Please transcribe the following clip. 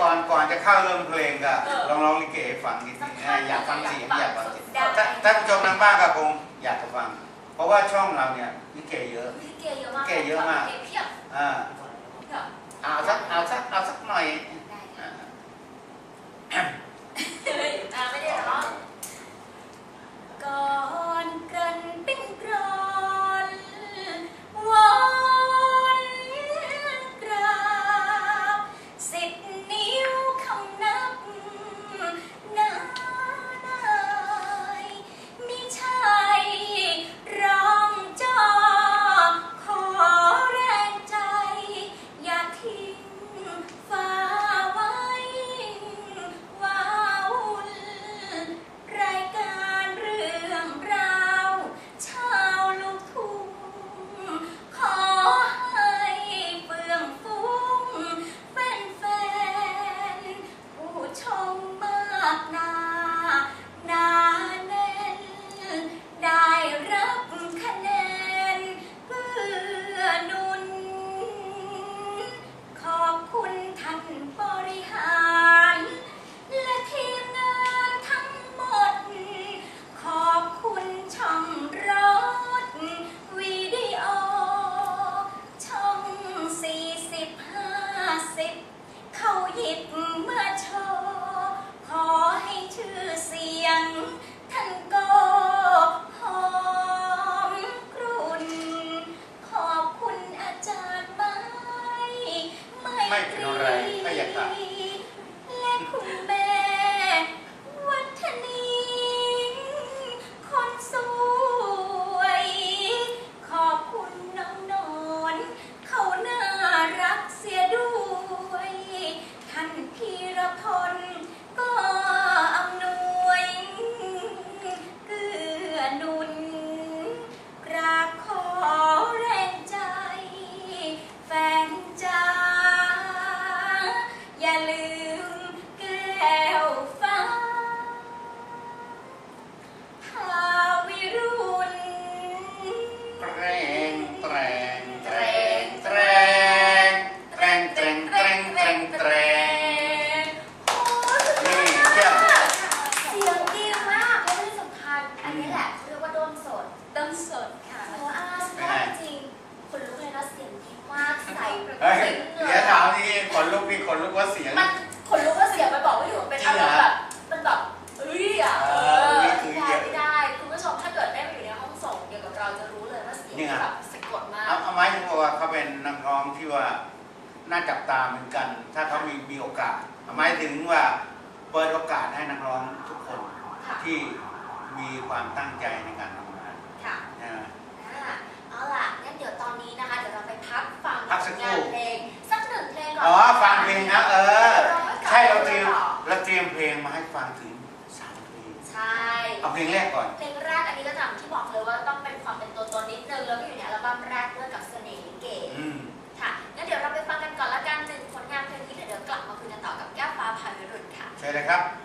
ก่อนก่อนจะเข้าเริ่มเพลงก็เออลองร้องลิเกให้ฟังนิดนึงสักท่อนอยากฟังเสียงอยากฟังเสียงได้ถ้าท่านผู้ชมทางบ้านก็คงอยากจะฟัง เพราะว่าช่องเราเนี่ยลิเกเยอะลิเกเยอะมากลิเกเยอะมากลิเเพียบอ่า ไม่เป็นไรไม่อยากตัดและคุณแม่ วัฒนีคนสวย ขอบคุณน้องนนเขาน่ารักเสียด้วย ท่านพี่ อย่าลืมแก้วฟ้าพาวิรุณแตรงแตรงแตรงแตรงแตรงแตรงแตรงแตรงแตรงนี่เยี่ยมเสียงดีมากและที่สำคัญอันนี้แหละเขาเรียกว่าด้นสดด้นสดค่ะโอ้อาสุดยอดจริงคนลุกเลยนะเสียงดีมากใสประเฮ้ย นี่ไงแบบสะกดมากเอาเอาไม้ถึงบอกว่าเขาเป็นนักร้องที่ว่าน่าจับตาเหมือนกัน ถ้าเขามีมีโอกาสเอาไม้ถึงว่าเปิดโอกาสให้นักร้องทุกคนค่ะที่มีความตั้งใจในการทำงานค่ะนะ อ่าเอาล่ะงั้นเดี๋ยวตอนนี้นะคะเดี๋ยวเราไปพักฟังพักสักครู่ งานเพลงสักหนึ่งเพลงก่อนอ๋อฟังเพลงนะเออดี๋ยวค่อยกลับใช่เราเตรียมต่อเราเตรียมเพลงมาให้ฟังถึงสามเพลงใช่ เอาเพลงแรกก่อน เพลงแรกอันนี้ก็จำที่บอกเลยว่าต้องเป็ แล้วก็อยู่ในอัลบั้มแรกด้วยกับเสน่ห์ลิเกอืมค่ะงั้นเดี๋ยวเราไปฟังกันก่อนละกันหนึ่งผลงานเพลงนี้เดี๋ยวกลับมาคุยกันต่อกับแก้วฟ้าพาวิรุณค่ะ ใช่เลยครับค